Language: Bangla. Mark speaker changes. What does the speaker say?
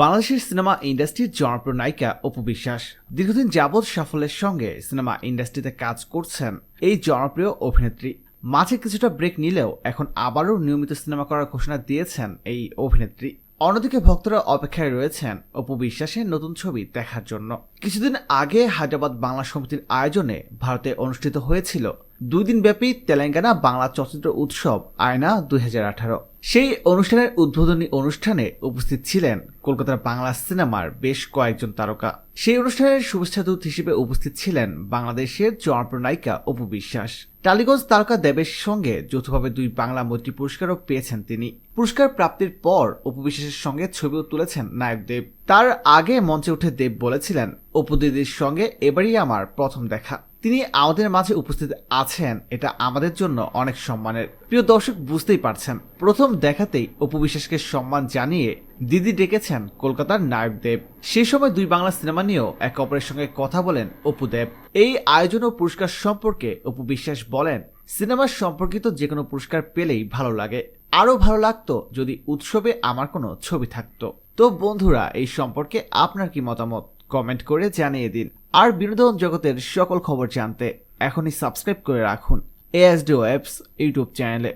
Speaker 1: বাংলাদেশের সিনেমা ইন্ডাস্ট্রির জনপ্রিয় নায়িকা অপু বিশ্বাস দীর্ঘদিন যাবৎ সাফল্যের সঙ্গে সিনেমা ইন্ডাস্ট্রিতে কাজ করছেন এই জনপ্রিয় অভিনেত্রী। মাঝে কিছুটা ব্রেক নিলেও এখন আবারও নিয়মিত সিনেমা করার ঘোষণা দিয়েছেন এই অভিনেত্রী। অন্যদিকে ভক্তরা অপেক্ষায় রয়েছেন অপু বিশ্বাসের নতুন ছবি দেখার জন্য। কিছুদিন আগে হায়দ্রাবাদ বাংলা সমিতির আয়োজনে ভারতে অনুষ্ঠিত হয়েছিল দুই দিন ব্যাপী তেলেঙ্গানা বাংলা চলচ্চিত্র উৎসব আয়না দুই হাজার আঠারো। সেই অনুষ্ঠানের উদ্বোধনী অনুষ্ঠানে উপস্থিত ছিলেন কলকাতার বাংলা সিনেমার বেশ কয়েকজন তারকা। সেই অনুষ্ঠানের শুভেচ্ছা দূত হিসেবে উপস্থিত ছিলেন বাংলাদেশের জনপ্রিয় নায়িকা অপু বিশ্বাস। টালিগঞ্জ তারকা দেবের সঙ্গে যৌথভাবে দুই বাংলা মৈত্রী পুরস্কারও পেয়েছেন তিনি। পুরস্কার প্রাপ্তির পর অপু বিশ্বাসের সঙ্গে ছবিও তুলেছেন নায়ক দেব। তার আগে মঞ্চে উঠে দেব বলেছিলেন, অপু দিদির সঙ্গে এবারই আমার প্রথম দেখা। তিনি আমাদের মাঝে উপস্থিত আছেন, এটা আমাদের জন্য অনেক সম্মানের। প্রিয় দর্শক, বুঝতেই পারছেন, প্রথম দেখাতেই অপু বিশ্বাসকে সম্মান জানিয়ে দিদি ডেকেছেন কলকাতার নায়ক দেব। সেই সময় দুই বাংলা সিনেমা নিয়েও একে অপরের সঙ্গে কথা বলেন অপু দেব। এই আয়োজন ও পুরস্কার সম্পর্কে অপু বিশ্বাস বলেন, সিনেমা সম্পর্কিত যে কোনো পুরস্কার পেলেই ভালো লাগে। আরও ভালো লাগতো যদি উৎসবে আমার কোনো ছবি থাকতো। তো বন্ধুরা, এই সম্পর্কে আপনার কি মতামত? কমেন্ট করে জানিয়ে দিন। আর বিনোদন জগতের সকল খবর জানতে এখনই সাবস্ক্রাইব করে রাখুন এএসডি ওয়েবস ইউটিউব চ্যানেলে।